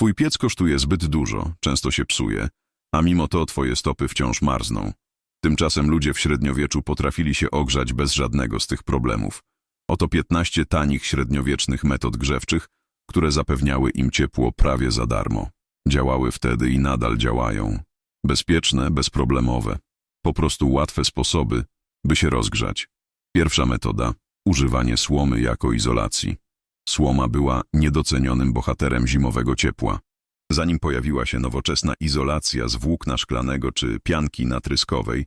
Twój piec kosztuje zbyt dużo, często się psuje, a mimo to twoje stopy wciąż marzną. Tymczasem ludzie w średniowieczu potrafili się ogrzać bez żadnego z tych problemów. Oto 15 tanich średniowiecznych metod grzewczych, które zapewniały im ciepło prawie za darmo. Działały wtedy i nadal działają. Bezpieczne, bezproblemowe. Po prostu łatwe sposoby, by się rozgrzać. Pierwsza metoda używanie słomy jako izolacji. Słoma była niedocenionym bohaterem zimowego ciepła. Zanim pojawiła się nowoczesna izolacja z włókna szklanego czy pianki natryskowej,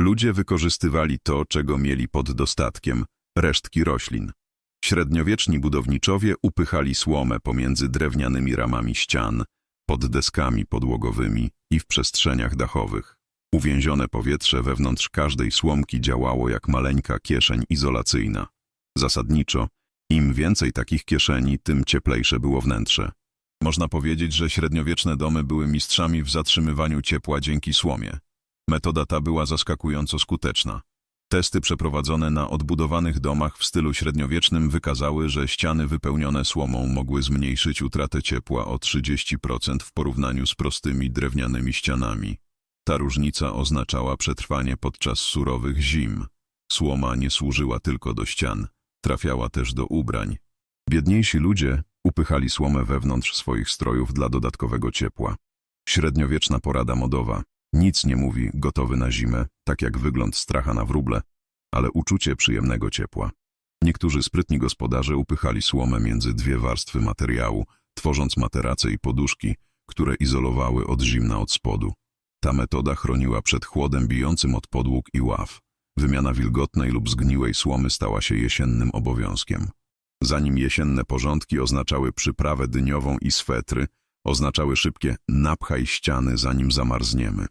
ludzie wykorzystywali to, czego mieli pod dostatkiem resztki roślin. Średniowieczni budowniczowie upychali słomę pomiędzy drewnianymi ramami ścian, pod deskami podłogowymi i w przestrzeniach dachowych. Uwięzione powietrze wewnątrz każdej słomki działało jak maleńka kieszeń izolacyjna. Zasadniczo, im więcej takich kieszeni, tym cieplejsze było wnętrze. Można powiedzieć, że średniowieczne domy były mistrzami w zatrzymywaniu ciepła dzięki słomie. Metoda ta była zaskakująco skuteczna. Testy przeprowadzone na odbudowanych domach w stylu średniowiecznym wykazały, że ściany wypełnione słomą mogły zmniejszyć utratę ciepła o 30% w porównaniu z prostymi drewnianymi ścianami. Ta różnica oznaczała przetrwanie podczas surowych zim. Słoma nie służyła tylko do ścian, trafiała też do ubrań. Biedniejsi ludzie upychali słomę wewnątrz swoich strojów dla dodatkowego ciepła. Średniowieczna porada modowa. Nic nie mówi gotowy na zimę, tak jak wygląd stracha na wróble, ale uczucie przyjemnego ciepła. Niektórzy sprytni gospodarze upychali słomę między dwie warstwy materiału, tworząc materace i poduszki, które izolowały od zimna od spodu. Ta metoda chroniła przed chłodem bijącym od podłóg i ław. Wymiana wilgotnej lub zgniłej słomy stała się jesiennym obowiązkiem. Zanim jesienne porządki oznaczały przyprawę dyniową i swetry, oznaczały szybkie napchaj ściany zanim zamarzniemy.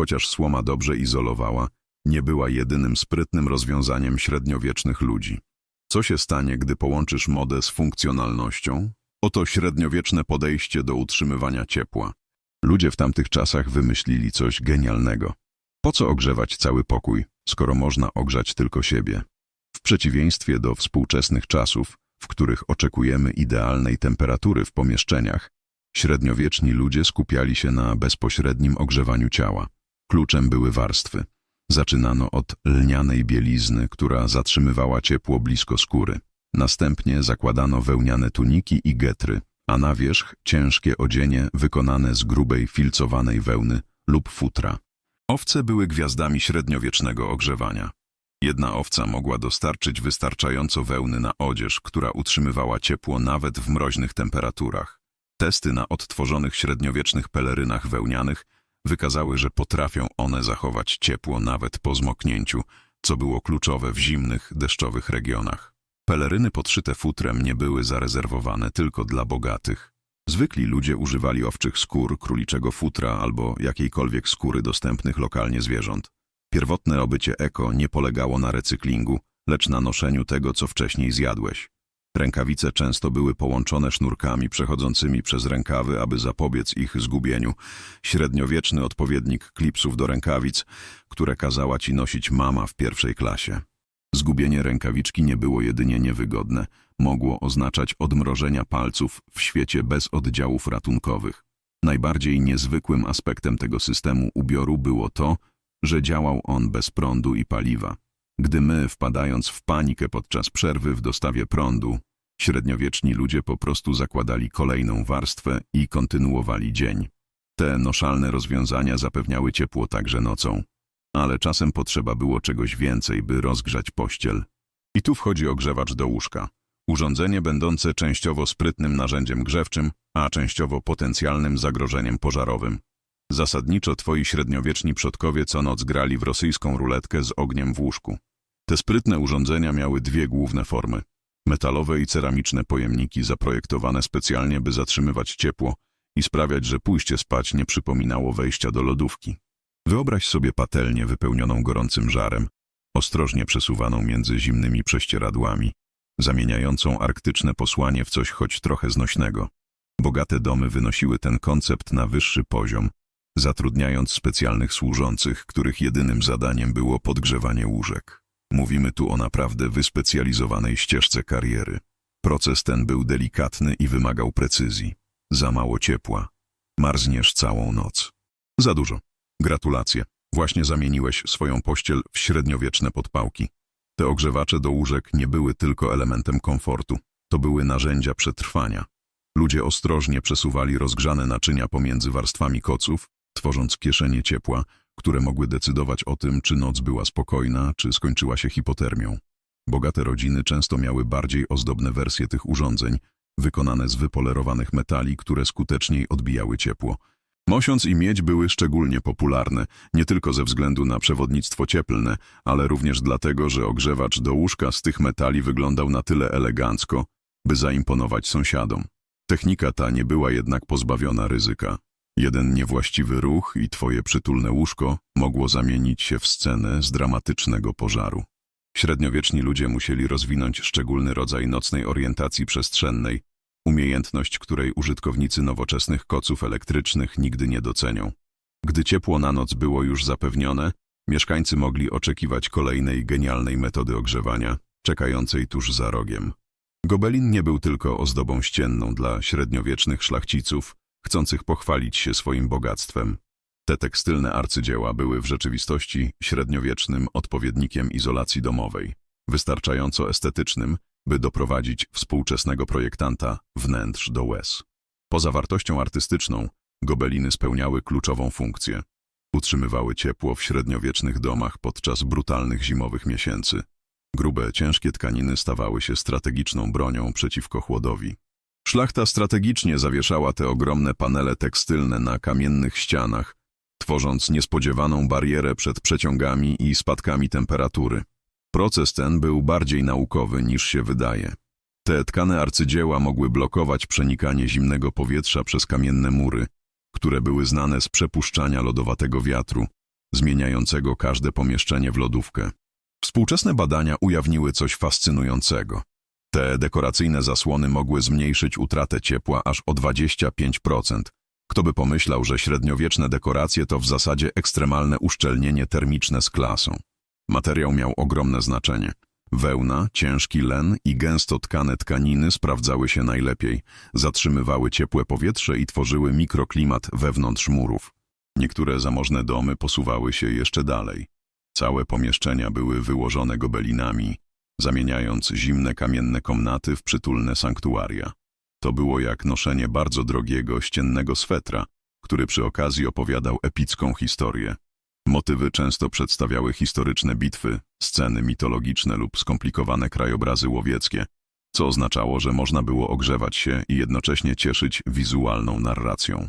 Chociaż słoma dobrze izolowała, nie była jedynym sprytnym rozwiązaniem średniowiecznych ludzi. Co się stanie, gdy połączysz modę z funkcjonalnością? Oto średniowieczne podejście do utrzymywania ciepła. Ludzie w tamtych czasach wymyślili coś genialnego. Po co ogrzewać cały pokój, skoro można ogrzać tylko siebie? W przeciwieństwie do współczesnych czasów, w których oczekujemy idealnej temperatury w pomieszczeniach, średniowieczni ludzie skupiali się na bezpośrednim ogrzewaniu ciała. Kluczem były warstwy. Zaczynano od lnianej bielizny, która zatrzymywała ciepło blisko skóry. Następnie zakładano wełniane tuniki i getry, a na wierzch ciężkie odzienie wykonane z grubej, filcowanej wełny lub futra. Owce były gwiazdami średniowiecznego ogrzewania. Jedna owca mogła dostarczyć wystarczająco wełny na odzież, która utrzymywała ciepło nawet w mroźnych temperaturach. Testy na odtworzonych średniowiecznych pelerynach wełnianych wykazały, że potrafią one zachować ciepło nawet po zmoknięciu, co było kluczowe w zimnych, deszczowych regionach. Peleryny podszyte futrem nie były zarezerwowane tylko dla bogatych. Zwykli ludzie używali owczych skór, króliczego futra albo jakiejkolwiek skóry dostępnych lokalnie zwierząt. Pierwotne obycie eko nie polegało na recyklingu, lecz na noszeniu tego, co wcześniej zjadłeś. Rękawice często były połączone sznurkami przechodzącymi przez rękawy, aby zapobiec ich zgubieniu. Średniowieczny odpowiednik klipsów do rękawic, które kazała ci nosić mama w pierwszej klasie. Zgubienie rękawiczki nie było jedynie niewygodne, mogło oznaczać odmrożenia palców w świecie bez oddziałów ratunkowych. Najbardziej niezwykłym aspektem tego systemu ubioru było to, że działał on bez prądu i paliwa. Gdy my, wpadając w panikę podczas przerwy w dostawie prądu, średniowieczni ludzie po prostu zakładali kolejną warstwę i kontynuowali dzień. Te noszalne rozwiązania zapewniały ciepło także nocą, ale czasem potrzeba było czegoś więcej, by rozgrzać pościel. I tu wchodzi ogrzewacz do łóżka. Urządzenie będące częściowo sprytnym narzędziem grzewczym, a częściowo potencjalnym zagrożeniem pożarowym. Zasadniczo twoi średniowieczni przodkowie co noc grali w rosyjską ruletkę z ogniem w łóżku. Te sprytne urządzenia miały dwie główne formy. Metalowe i ceramiczne pojemniki zaprojektowane specjalnie, by zatrzymywać ciepło i sprawiać, że pójście spać nie przypominało wejścia do lodówki. Wyobraź sobie patelnię wypełnioną gorącym żarem, ostrożnie przesuwaną między zimnymi prześcieradłami, zamieniającą arktyczne posłanie w coś choć trochę znośnego. Bogate domy wynosiły ten koncept na wyższy poziom, zatrudniając specjalnych służących, których jedynym zadaniem było podgrzewanie łóżek. Mówimy tu o naprawdę wyspecjalizowanej ścieżce kariery. Proces ten był delikatny i wymagał precyzji. Za mało ciepła. Marzniesz całą noc. Za dużo. Gratulacje. Właśnie zamieniłeś swoją pościel w średniowieczne podpałki. Te ogrzewacze do łóżek nie były tylko elementem komfortu. To były narzędzia przetrwania. Ludzie ostrożnie przesuwali rozgrzane naczynia pomiędzy warstwami koców, tworząc kieszenie ciepła, które mogły decydować o tym, czy noc była spokojna, czy skończyła się hipotermią. Bogate rodziny często miały bardziej ozdobne wersje tych urządzeń, wykonane z wypolerowanych metali, które skuteczniej odbijały ciepło. Mosiąc i miedź były szczególnie popularne, nie tylko ze względu na przewodnictwo cieplne, ale również dlatego, że ogrzewacz do łóżka z tych metali wyglądał na tyle elegancko, by zaimponować sąsiadom. Technika ta nie była jednak pozbawiona ryzyka. Jeden niewłaściwy ruch i twoje przytulne łóżko mogło zamienić się w scenę z dramatycznego pożaru. Średniowieczni ludzie musieli rozwinąć szczególny rodzaj nocnej orientacji przestrzennej, umiejętność której użytkownicy nowoczesnych koców elektrycznych nigdy nie docenią. Gdy ciepło na noc było już zapewnione, mieszkańcy mogli oczekiwać kolejnej genialnej metody ogrzewania, czekającej tuż za rogiem. Gobelin nie był tylko ozdobą ścienną dla średniowiecznych szlachciców, chcących pochwalić się swoim bogactwem. Te tekstylne arcydzieła były w rzeczywistości średniowiecznym odpowiednikiem izolacji domowej, wystarczająco estetycznym, by doprowadzić współczesnego projektanta wnętrz do łez. Poza wartością artystyczną, gobeliny spełniały kluczową funkcję. Utrzymywały ciepło w średniowiecznych domach podczas brutalnych zimowych miesięcy. Grube, ciężkie tkaniny stawały się strategiczną bronią przeciwko chłodowi. Szlachta strategicznie zawieszała te ogromne panele tekstylne na kamiennych ścianach, tworząc niespodziewaną barierę przed przeciągami i spadkami temperatury. Proces ten był bardziej naukowy niż się wydaje. Te tkane arcydzieła mogły blokować przenikanie zimnego powietrza przez kamienne mury, które były znane z przepuszczania lodowatego wiatru, zmieniającego każde pomieszczenie w lodówkę. Współczesne badania ujawniły coś fascynującego. Te dekoracyjne zasłony mogły zmniejszyć utratę ciepła aż o 25%. Kto by pomyślał, że średniowieczne dekoracje to w zasadzie ekstremalne uszczelnienie termiczne z klasą. Materiał miał ogromne znaczenie. Wełna, ciężki len i gęsto tkane tkaniny sprawdzały się najlepiej, zatrzymywały ciepłe powietrze i tworzyły mikroklimat wewnątrz murów. Niektóre zamożne domy posuwały się jeszcze dalej. Całe pomieszczenia były wyłożone gobelinami, zamieniając zimne kamienne komnaty w przytulne sanktuaria. To było jak noszenie bardzo drogiego, ściennego swetra, który przy okazji opowiadał epicką historię. Motywy często przedstawiały historyczne bitwy, sceny mitologiczne lub skomplikowane krajobrazy łowieckie, co oznaczało, że można było ogrzewać się i jednocześnie cieszyć wizualną narracją.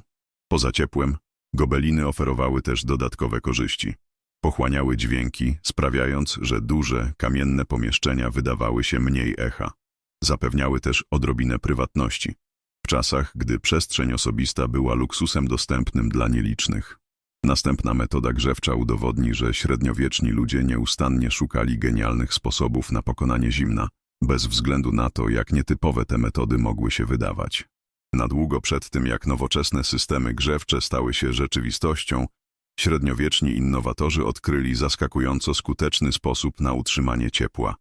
Poza ciepłem, gobeliny oferowały też dodatkowe korzyści. Pochłaniały dźwięki, sprawiając, że duże, kamienne pomieszczenia wydawały się mniej echa. Zapewniały też odrobinę prywatności. W czasach, gdy przestrzeń osobista była luksusem dostępnym dla nielicznych. Następna metoda grzewcza udowodni, że średniowieczni ludzie nieustannie szukali genialnych sposobów na pokonanie zimna, bez względu na to, jak nietypowe te metody mogły się wydawać. Na długo przed tym, jak nowoczesne systemy grzewcze stały się rzeczywistością, średniowieczni innowatorzy odkryli zaskakująco skuteczny sposób na utrzymanie ciepła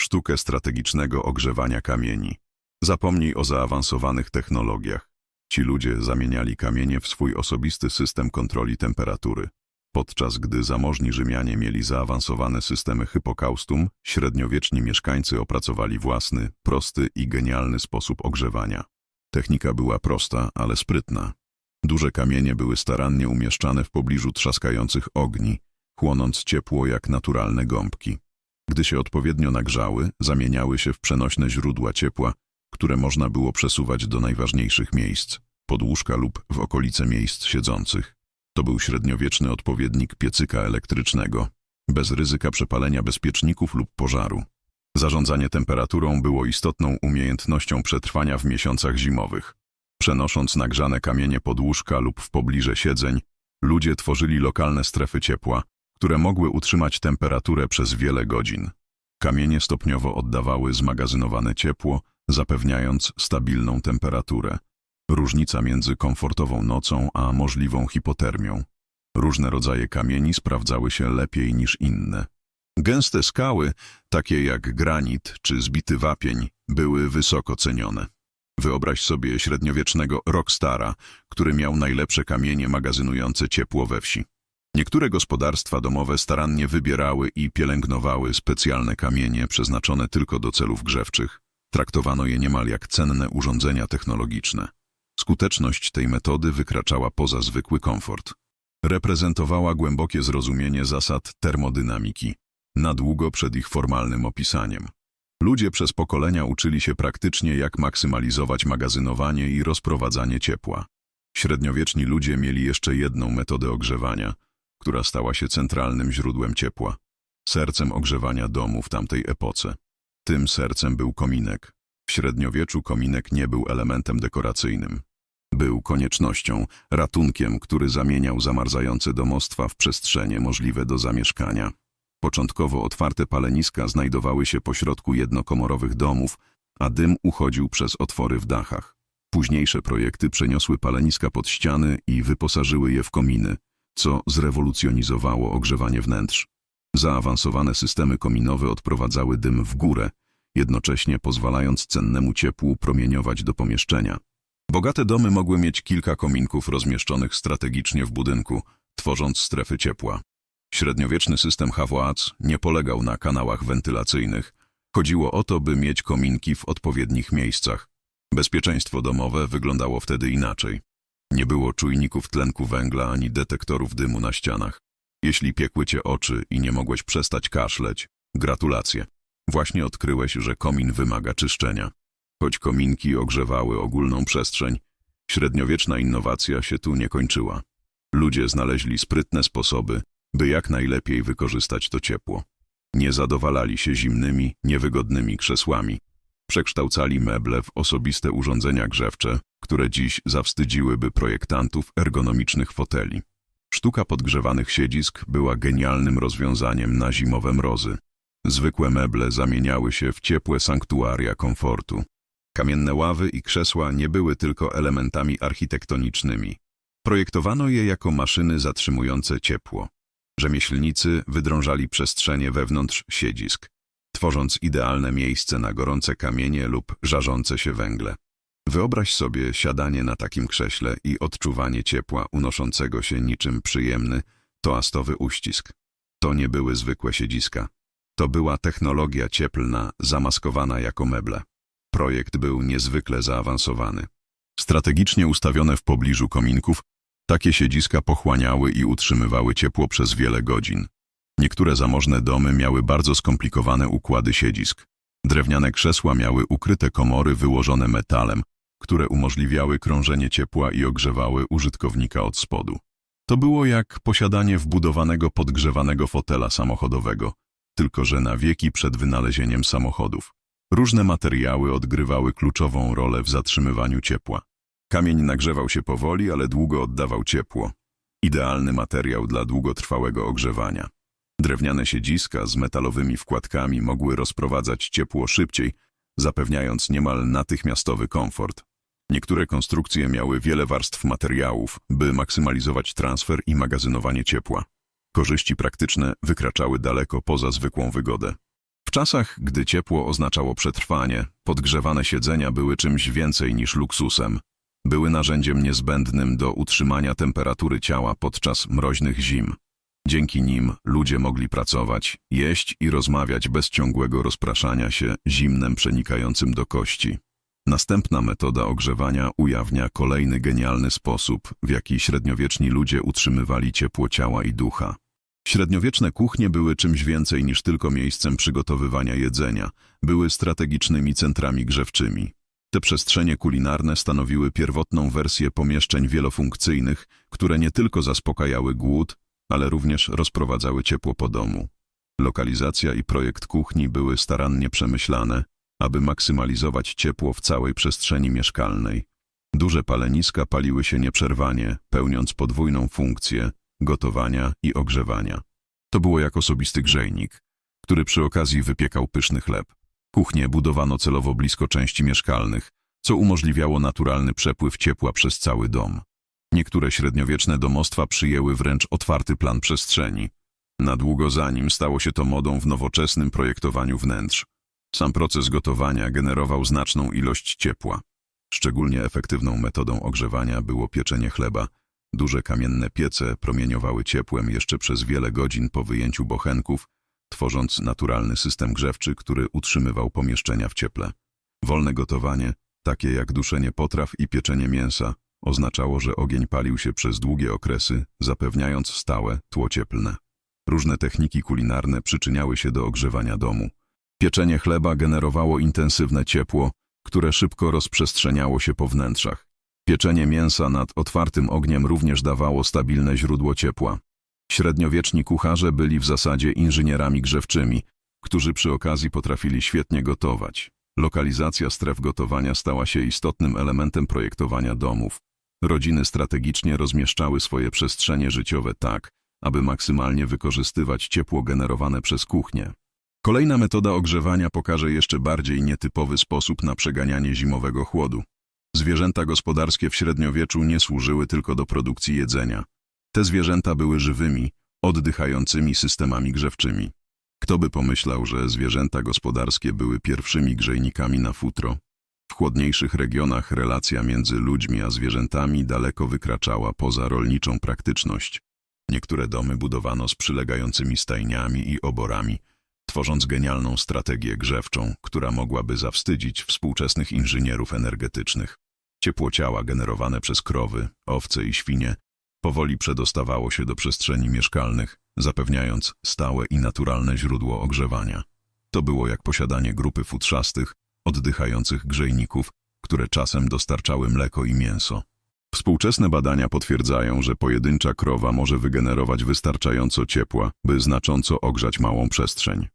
sztukę strategicznego ogrzewania kamieni. Zapomnij o zaawansowanych technologiach. Ci ludzie zamieniali kamienie w swój osobisty system kontroli temperatury. Podczas gdy zamożni Rzymianie mieli zaawansowane systemy hypokaustum, średniowieczni mieszkańcy opracowali własny, prosty i genialny sposób ogrzewania. Technika była prosta, ale sprytna. Duże kamienie były starannie umieszczane w pobliżu trzaskających ogni, chłonąc ciepło jak naturalne gąbki. Gdy się odpowiednio nagrzały, zamieniały się w przenośne źródła ciepła, które można było przesuwać do najważniejszych miejsc, pod łóżka lub w okolice miejsc siedzących. To był średniowieczny odpowiednik piecyka elektrycznego, bez ryzyka przepalenia bezpieczników lub pożaru. Zarządzanie temperaturą było istotną umiejętnością przetrwania w miesiącach zimowych. Przenosząc nagrzane kamienie pod łóżka lub w pobliże siedzeń, ludzie tworzyli lokalne strefy ciepła, które mogły utrzymać temperaturę przez wiele godzin. Kamienie stopniowo oddawały zmagazynowane ciepło, zapewniając stabilną temperaturę. Różnica między komfortową nocą a możliwą hipotermią. Różne rodzaje kamieni sprawdzały się lepiej niż inne. Gęste skały, takie jak granit czy zbity wapień, były wysoko cenione. Wyobraź sobie średniowiecznego rockstara, który miał najlepsze kamienie magazynujące ciepło we wsi. Niektóre gospodarstwa domowe starannie wybierały i pielęgnowały specjalne kamienie przeznaczone tylko do celów grzewczych. Traktowano je niemal jak cenne urządzenia technologiczne. Skuteczność tej metody wykraczała poza zwykły komfort. Reprezentowała głębokie zrozumienie zasad termodynamiki, na długo przed ich formalnym opisaniem. Ludzie przez pokolenia uczyli się praktycznie, jak maksymalizować magazynowanie i rozprowadzanie ciepła. Średniowieczni ludzie mieli jeszcze jedną metodę ogrzewania, która stała się centralnym źródłem ciepła, sercem ogrzewania domu w tamtej epoce. Tym sercem był kominek. W średniowieczu kominek nie był elementem dekoracyjnym. Był koniecznością, ratunkiem, który zamieniał zamarzające domostwa w przestrzenie możliwe do zamieszkania. Początkowo otwarte paleniska znajdowały się pośrodku jednokomorowych domów, a dym uchodził przez otwory w dachach. Późniejsze projekty przeniosły paleniska pod ściany i wyposażyły je w kominy, co zrewolucjonizowało ogrzewanie wnętrz. Zaawansowane systemy kominowe odprowadzały dym w górę, jednocześnie pozwalając cennemu ciepłu promieniować do pomieszczenia. Bogate domy mogły mieć kilka kominków rozmieszczonych strategicznie w budynku, tworząc strefy ciepła. Średniowieczny system HWAC nie polegał na kanałach wentylacyjnych. Chodziło o to, by mieć kominki w odpowiednich miejscach. Bezpieczeństwo domowe wyglądało wtedy inaczej. Nie było czujników tlenku węgla ani detektorów dymu na ścianach. Jeśli piekły cię oczy i nie mogłeś przestać kaszleć, gratulacje. Właśnie odkryłeś, że komin wymaga czyszczenia. Choć kominki ogrzewały ogólną przestrzeń, średniowieczna innowacja się tu nie kończyła. Ludzie znaleźli sprytne sposoby, by jak najlepiej wykorzystać to ciepło. Nie zadowalali się zimnymi, niewygodnymi krzesłami. Przekształcali meble w osobiste urządzenia grzewcze, które dziś zawstydziłyby projektantów ergonomicznych foteli. Sztuka podgrzewanych siedzisk była genialnym rozwiązaniem na zimowe mrozy. Zwykłe meble zamieniały się w ciepłe sanktuaria komfortu. Kamienne ławy i krzesła nie były tylko elementami architektonicznymi. Projektowano je jako maszyny zatrzymujące ciepło. Rzemieślnicy wydrążali przestrzenie wewnątrz siedzisk, tworząc idealne miejsce na gorące kamienie lub żarzące się węgle. Wyobraź sobie siadanie na takim krześle i odczuwanie ciepła unoszącego się niczym przyjemny, toastowy uścisk. To nie były zwykłe siedziska. To była technologia cieplna, zamaskowana jako meble. Projekt był niezwykle zaawansowany. Strategicznie ustawione w pobliżu kominków, takie siedziska pochłaniały i utrzymywały ciepło przez wiele godzin. Niektóre zamożne domy miały bardzo skomplikowane układy siedzisk. Drewniane krzesła miały ukryte komory wyłożone metalem, które umożliwiały krążenie ciepła i ogrzewały użytkownika od spodu. To było jak posiadanie wbudowanego podgrzewanego fotela samochodowego, tylko że na wieki przed wynalezieniem samochodów. Różne materiały odgrywały kluczową rolę w zatrzymywaniu ciepła. Kamień nagrzewał się powoli, ale długo oddawał ciepło. Idealny materiał dla długotrwałego ogrzewania. Drewniane siedziska z metalowymi wkładkami mogły rozprowadzać ciepło szybciej, zapewniając niemal natychmiastowy komfort. Niektóre konstrukcje miały wiele warstw materiałów, by maksymalizować transfer i magazynowanie ciepła. Korzyści praktyczne wykraczały daleko poza zwykłą wygodę. W czasach, gdy ciepło oznaczało przetrwanie, podgrzewane siedzenia były czymś więcej niż luksusem. Były narzędziem niezbędnym do utrzymania temperatury ciała podczas mroźnych zim. Dzięki nim ludzie mogli pracować, jeść i rozmawiać bez ciągłego rozpraszania się zimnem przenikającym do kości. Następna metoda ogrzewania ujawnia kolejny genialny sposób, w jaki średniowieczni ludzie utrzymywali ciepło ciała i ducha. Średniowieczne kuchnie były czymś więcej niż tylko miejscem przygotowywania jedzenia, były strategicznymi centrami grzewczymi. Te przestrzenie kulinarne stanowiły pierwotną wersję pomieszczeń wielofunkcyjnych, które nie tylko zaspokajały głód, ale również rozprowadzały ciepło po domu. Lokalizacja i projekt kuchni były starannie przemyślane, aby maksymalizować ciepło w całej przestrzeni mieszkalnej. Duże paleniska paliły się nieprzerwanie, pełniąc podwójną funkcję gotowania i ogrzewania. To było jak osobisty grzejnik, który przy okazji wypiekał pyszny chleb. Kuchnie budowano celowo blisko części mieszkalnych, co umożliwiało naturalny przepływ ciepła przez cały dom. Niektóre średniowieczne domostwa przyjęły wręcz otwarty plan przestrzeni. Na długo zanim stało się to modą w nowoczesnym projektowaniu wnętrz. Sam proces gotowania generował znaczną ilość ciepła. Szczególnie efektywną metodą ogrzewania było pieczenie chleba. Duże kamienne piece promieniowały ciepłem jeszcze przez wiele godzin po wyjęciu bochenków, tworząc naturalny system grzewczy, który utrzymywał pomieszczenia w cieple. Wolne gotowanie, takie jak duszenie potraw i pieczenie mięsa, oznaczało, że ogień palił się przez długie okresy, zapewniając stałe tło cieplne. Różne techniki kulinarne przyczyniały się do ogrzewania domu. Pieczenie chleba generowało intensywne ciepło, które szybko rozprzestrzeniało się po wnętrzach. Pieczenie mięsa nad otwartym ogniem również dawało stabilne źródło ciepła. Średniowieczni kucharze byli w zasadzie inżynierami grzewczymi, którzy przy okazji potrafili świetnie gotować. Lokalizacja stref gotowania stała się istotnym elementem projektowania domów. Rodziny strategicznie rozmieszczały swoje przestrzenie życiowe tak, aby maksymalnie wykorzystywać ciepło generowane przez kuchnię. Kolejna metoda ogrzewania pokaże jeszcze bardziej nietypowy sposób na przeganianie zimowego chłodu. Zwierzęta gospodarskie w średniowieczu nie służyły tylko do produkcji jedzenia. Te zwierzęta były żywymi, oddychającymi systemami grzewczymi. Kto by pomyślał, że zwierzęta gospodarskie były pierwszymi grzejnikami na futro? W chłodniejszych regionach relacja między ludźmi a zwierzętami daleko wykraczała poza rolniczą praktyczność. Niektóre domy budowano z przylegającymi stajniami i oborami, tworząc genialną strategię grzewczą, która mogłaby zawstydzić współczesnych inżynierów energetycznych. Ciepło ciała generowane przez krowy, owce i świnie powoli przedostawało się do przestrzeni mieszkalnych, zapewniając stałe i naturalne źródło ogrzewania. To było jak posiadanie grupy futrzastych, oddychających grzejników, które czasem dostarczały mleko i mięso. Współczesne badania potwierdzają, że pojedyncza krowa może wygenerować wystarczająco ciepła, by znacząco ogrzać małą przestrzeń.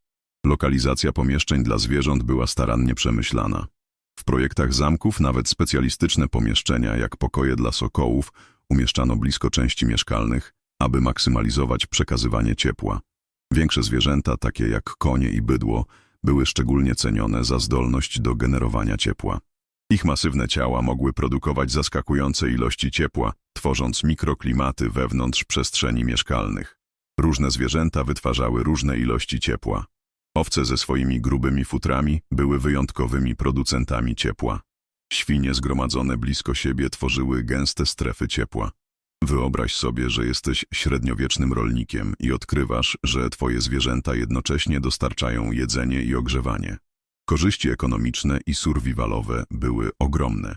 Lokalizacja pomieszczeń dla zwierząt była starannie przemyślana. W projektach zamków nawet specjalistyczne pomieszczenia, jak pokoje dla sokołów, umieszczano blisko części mieszkalnych, aby maksymalizować przekazywanie ciepła. Większe zwierzęta, takie jak konie i bydło, były szczególnie cenione za zdolność do generowania ciepła. Ich masywne ciała mogły produkować zaskakujące ilości ciepła, tworząc mikroklimaty wewnątrz przestrzeni mieszkalnych. Różne zwierzęta wytwarzały różne ilości ciepła. Owce ze swoimi grubymi futrami były wyjątkowymi producentami ciepła. Świnie zgromadzone blisko siebie tworzyły gęste strefy ciepła. Wyobraź sobie, że jesteś średniowiecznym rolnikiem i odkrywasz, że twoje zwierzęta jednocześnie dostarczają jedzenie i ogrzewanie. Korzyści ekonomiczne i survivalowe były ogromne.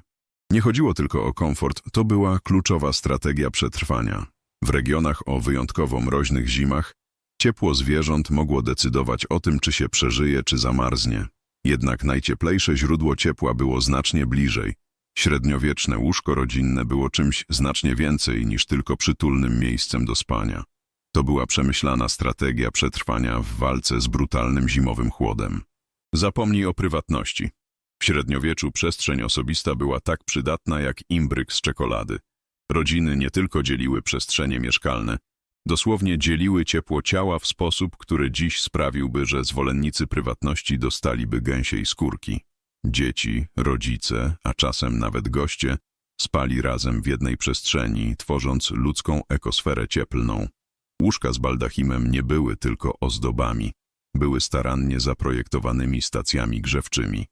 Nie chodziło tylko o komfort, to była kluczowa strategia przetrwania. W regionach o wyjątkowo mroźnych zimach ciepło zwierząt mogło decydować o tym, czy się przeżyje, czy zamarznie. Jednak najcieplejsze źródło ciepła było znacznie bliżej. Średniowieczne łóżko rodzinne było czymś znacznie więcej niż tylko przytulnym miejscem do spania. To była przemyślana strategia przetrwania w walce z brutalnym zimowym chłodem. Zapomnij o prywatności. W średniowieczu przestrzeń osobista była tak przydatna jak imbryk z czekolady. Rodziny nie tylko dzieliły przestrzenie mieszkalne, dosłownie dzieliły ciepło ciała w sposób, który dziś sprawiłby, że zwolennicy prywatności dostaliby gęsiej skórki. Dzieci, rodzice, a czasem nawet goście spali razem w jednej przestrzeni, tworząc ludzką ekosferę cieplną. Łóżka z baldachimem nie były tylko ozdobami, były starannie zaprojektowanymi stacjami grzewczymi.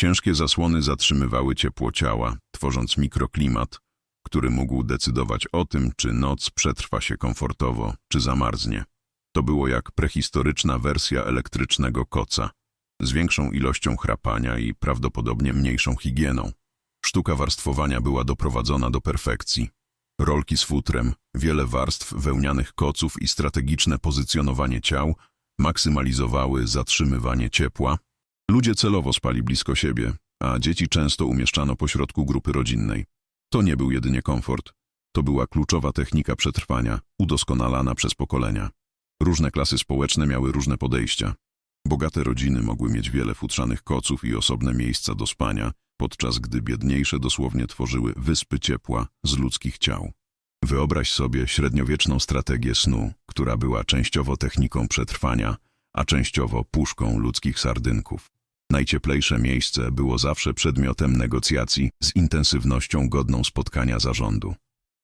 Ciężkie zasłony zatrzymywały ciepło ciała, tworząc mikroklimat, który mógł decydować o tym, czy noc przetrwa się komfortowo, czy zamarznie. To było jak prehistoryczna wersja elektrycznego koca, z większą ilością chrapania i prawdopodobnie mniejszą higieną. Sztuka warstwowania była doprowadzona do perfekcji. Rolki z futrem, wiele warstw wełnianych koców i strategiczne pozycjonowanie ciał maksymalizowały zatrzymywanie ciepła. Ludzie celowo spali blisko siebie, a dzieci często umieszczano pośrodku grupy rodzinnej. To nie był jedynie komfort. To była kluczowa technika przetrwania, udoskonalana przez pokolenia. Różne klasy społeczne miały różne podejścia. Bogate rodziny mogły mieć wiele futrzanych koców i osobne miejsca do spania, podczas gdy biedniejsze dosłownie tworzyły wyspy ciepła z ludzkich ciał. Wyobraź sobie średniowieczną strategię snu, która była częściowo techniką przetrwania, a częściowo puszką ludzkich sardynków. Najcieplejsze miejsce było zawsze przedmiotem negocjacji z intensywnością godną spotkania zarządu.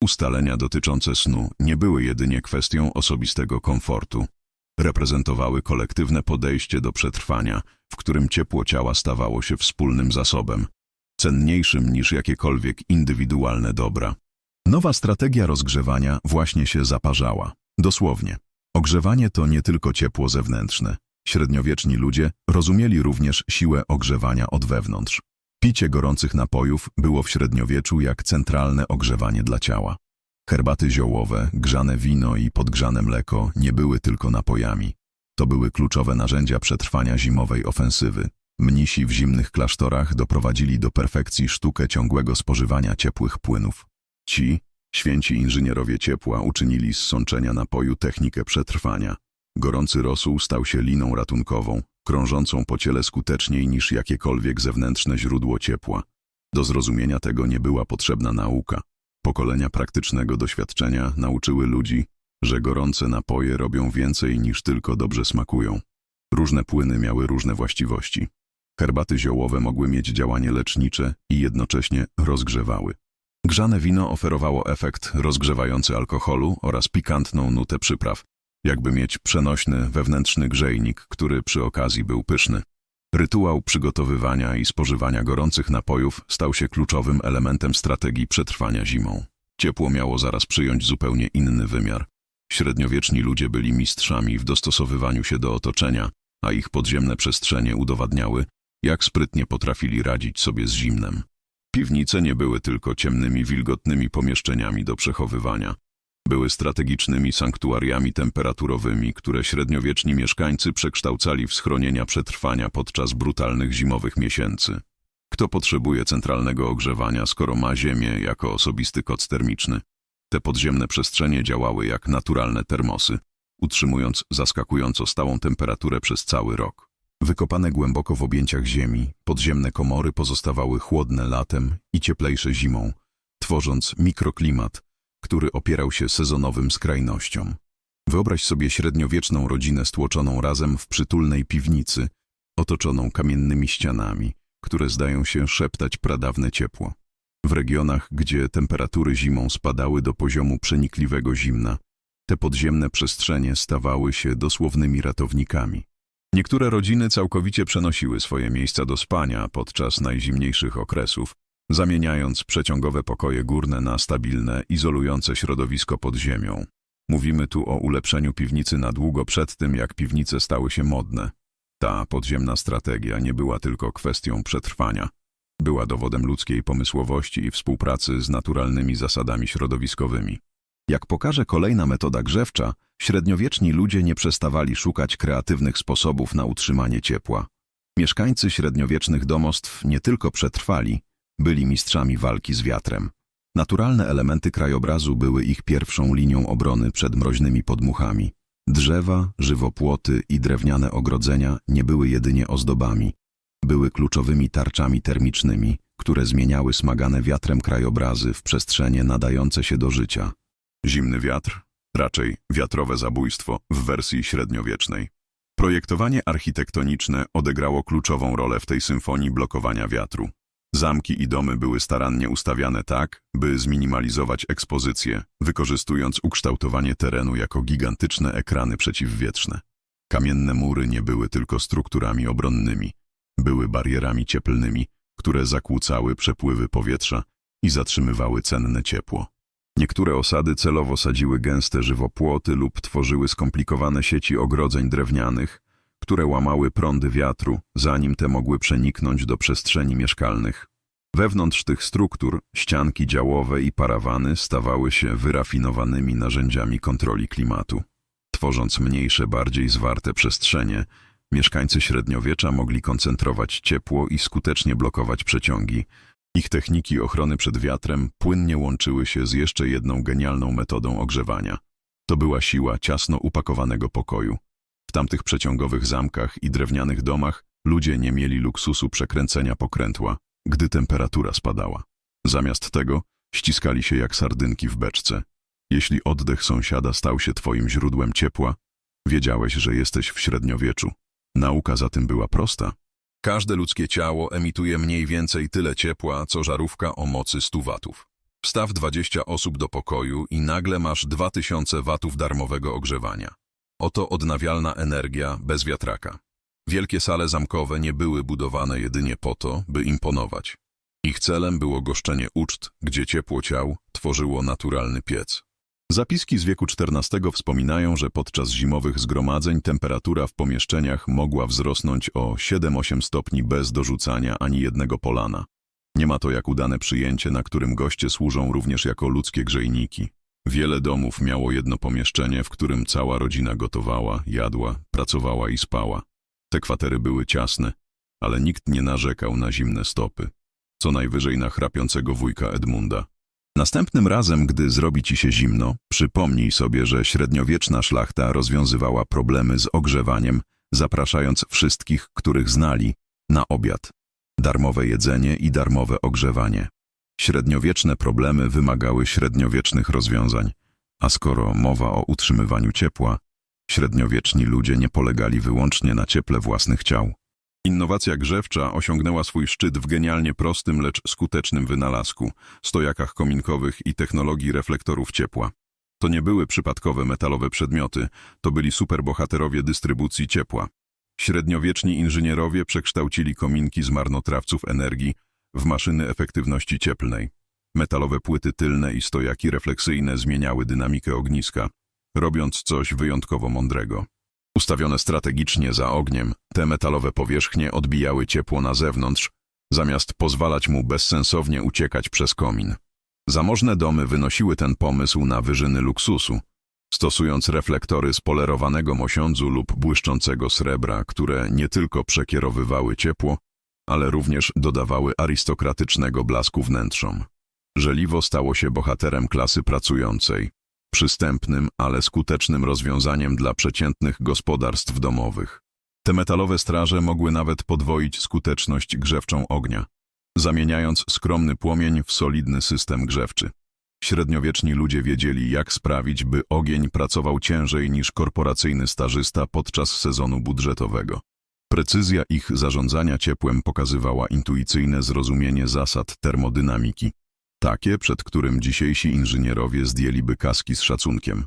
Ustalenia dotyczące snu nie były jedynie kwestią osobistego komfortu. Reprezentowały kolektywne podejście do przetrwania, w którym ciepło ciała stawało się wspólnym zasobem. cenniejszym niż jakiekolwiek indywidualne dobra. Nowa strategia rozgrzewania właśnie się zaparzała. Dosłownie. Ogrzewanie to nie tylko ciepło zewnętrzne. Średniowieczni ludzie rozumieli również siłę ogrzewania od wewnątrz. Picie gorących napojów było w średniowieczu jak centralne ogrzewanie dla ciała. Herbaty ziołowe, grzane wino i podgrzane mleko nie były tylko napojami. To były kluczowe narzędzia przetrwania zimowej ofensywy. Mnisi w zimnych klasztorach doprowadzili do perfekcji sztukę ciągłego spożywania ciepłych płynów. Ci, święci inżynierowie ciepła, uczynili z sączenia napoju technikę przetrwania. Gorący rosół stał się liną ratunkową, krążącą po ciele skuteczniej niż jakiekolwiek zewnętrzne źródło ciepła. Do zrozumienia tego nie była potrzebna nauka. Pokolenia praktycznego doświadczenia nauczyły ludzi, że gorące napoje robią więcej niż tylko dobrze smakują. Różne płyny miały różne właściwości. Herbaty ziołowe mogły mieć działanie lecznicze i jednocześnie rozgrzewały. Grzane wino oferowało efekt rozgrzewający alkoholu oraz pikantną nutę przypraw, jakby mieć przenośny wewnętrzny grzejnik, który przy okazji był pyszny. Rytuał przygotowywania i spożywania gorących napojów stał się kluczowym elementem strategii przetrwania zimą. Ciepło miało zaraz przyjąć zupełnie inny wymiar. Średniowieczni ludzie byli mistrzami w dostosowywaniu się do otoczenia, a ich podziemne przestrzenie udowadniały, jak sprytnie potrafili radzić sobie z zimnem. Piwnice nie były tylko ciemnymi, wilgotnymi pomieszczeniami do przechowywania. Były strategicznymi sanktuariami temperaturowymi, które średniowieczni mieszkańcy przekształcali w schronienia przetrwania podczas brutalnych zimowych miesięcy. Kto potrzebuje centralnego ogrzewania, skoro ma ziemię jako osobisty koc termiczny? Te podziemne przestrzenie działały jak naturalne termosy, utrzymując zaskakująco stałą temperaturę przez cały rok. Wykopane głęboko w objęciach ziemi, podziemne komory pozostawały chłodne latem i cieplejsze zimą, tworząc mikroklimat, który opierał się sezonowym skrajnościom. Wyobraź sobie średniowieczną rodzinę stłoczoną razem w przytulnej piwnicy, otoczoną kamiennymi ścianami, które zdają się szeptać pradawne ciepło. W regionach, gdzie temperatury zimą spadały do poziomu przenikliwego zimna, te podziemne przestrzenie stawały się dosłownymi ratownikami. Niektóre rodziny całkowicie przenosiły swoje miejsca do spania podczas najzimniejszych okresów, zamieniając przeciągowe pokoje górne na stabilne, izolujące środowisko pod ziemią. Mówimy tu o ulepszeniu piwnicy na długo przed tym, jak piwnice stały się modne. Ta podziemna strategia nie była tylko kwestią przetrwania. Była dowodem ludzkiej pomysłowości i współpracy z naturalnymi zasadami środowiskowymi. Jak pokaże kolejna metoda grzewcza, średniowieczni ludzie nie przestawali szukać kreatywnych sposobów na utrzymanie ciepła. Mieszkańcy średniowiecznych domostw nie tylko przetrwali, byli mistrzami walki z wiatrem. Naturalne elementy krajobrazu były ich pierwszą linią obrony przed mroźnymi podmuchami. Drzewa, żywopłoty i drewniane ogrodzenia nie były jedynie ozdobami. Były kluczowymi tarczami termicznymi, które zmieniały smagane wiatrem krajobrazy w przestrzenie nadające się do życia. Zimny wiatr, raczej wiatrowe zabójstwo w wersji średniowiecznej. Projektowanie architektoniczne odegrało kluczową rolę w tej symfonii blokowania wiatru. Zamki i domy były starannie ustawiane tak, by zminimalizować ekspozycję, wykorzystując ukształtowanie terenu jako gigantyczne ekrany przeciwwietrzne. Kamienne mury nie były tylko strukturami obronnymi, były barierami cieplnymi, które zakłócały przepływy powietrza i zatrzymywały cenne ciepło. Niektóre osady celowo sadziły gęste żywopłoty lub tworzyły skomplikowane sieci ogrodzeń drewnianych, które łamały prądy wiatru, zanim te mogły przeniknąć do przestrzeni mieszkalnych. Wewnątrz tych struktur ścianki działowe i parawany stawały się wyrafinowanymi narzędziami kontroli klimatu. Tworząc mniejsze, bardziej zwarte przestrzenie, mieszkańcy średniowiecza mogli koncentrować ciepło i skutecznie blokować przeciągi. Ich techniki ochrony przed wiatrem płynnie łączyły się z jeszcze jedną genialną metodą ogrzewania. To była siła ciasno upakowanego pokoju. W tamtych przeciągowych zamkach i drewnianych domach ludzie nie mieli luksusu przekręcenia pokrętła, gdy temperatura spadała. Zamiast tego ściskali się jak sardynki w beczce. Jeśli oddech sąsiada stał się twoim źródłem ciepła, wiedziałeś, że jesteś w średniowieczu. Nauka za tym była prosta. Każde ludzkie ciało emituje mniej więcej tyle ciepła, co żarówka o mocy 100 watów. Wstaw 20 osób do pokoju i nagle masz 2000 watów darmowego ogrzewania. Oto odnawialna energia bez wiatraka. Wielkie sale zamkowe nie były budowane jedynie po to, by imponować. Ich celem było goszczenie uczt, gdzie ciepło ciał tworzyło naturalny piec. Zapiski z wieku XIV wspominają, że podczas zimowych zgromadzeń temperatura w pomieszczeniach mogła wzrosnąć o 7-8 stopni bez dorzucania ani jednego polana. Nie ma to jak udane przyjęcie, na którym goście służą również jako ludzkie grzejniki. Wiele domów miało jedno pomieszczenie, w którym cała rodzina gotowała, jadła, pracowała i spała. Te kwatery były ciasne, ale nikt nie narzekał na zimne stopy. Co najwyżej na chrapiącego wujka Edmunda. Następnym razem, gdy zrobi ci się zimno, przypomnij sobie, że średniowieczna szlachta rozwiązywała problemy z ogrzewaniem, zapraszając wszystkich, których znali, na obiad. Darmowe jedzenie i darmowe ogrzewanie. Średniowieczne problemy wymagały średniowiecznych rozwiązań, a skoro mowa o utrzymywaniu ciepła, średniowieczni ludzie nie polegali wyłącznie na cieple własnych ciał. Innowacja grzewcza osiągnęła swój szczyt w genialnie prostym, lecz skutecznym wynalazku, stojakach kominkowych i technologii reflektorów ciepła. To nie były przypadkowe metalowe przedmioty, to byli superbohaterowie dystrybucji ciepła. Średniowieczni inżynierowie przekształcili kominki z marnotrawców energii w maszyny efektywności cieplnej. Metalowe płyty tylne i stojaki refleksyjne zmieniały dynamikę ogniska, robiąc coś wyjątkowo mądrego. Ustawione strategicznie za ogniem, te metalowe powierzchnie odbijały ciepło na zewnątrz, zamiast pozwalać mu bezsensownie uciekać przez komin. Zamożne domy wynosiły ten pomysł na wyżyny luksusu, stosując reflektory z polerowanego mosiądzu lub błyszczącego srebra, które nie tylko przekierowywały ciepło, ale również dodawały arystokratycznego blasku wnętrzom. Żeliwo stało się bohaterem klasy pracującej, przystępnym, ale skutecznym rozwiązaniem dla przeciętnych gospodarstw domowych. Te metalowe straże mogły nawet podwoić skuteczność grzewczą ognia, zamieniając skromny płomień w solidny system grzewczy. Średniowieczni ludzie wiedzieli, jak sprawić, by ogień pracował ciężej niż korporacyjny stażysta podczas sezonu budżetowego. Precyzja ich zarządzania ciepłem pokazywała intuicyjne zrozumienie zasad termodynamiki, takie, przed którym dzisiejsi inżynierowie zdjęliby kaski z szacunkiem.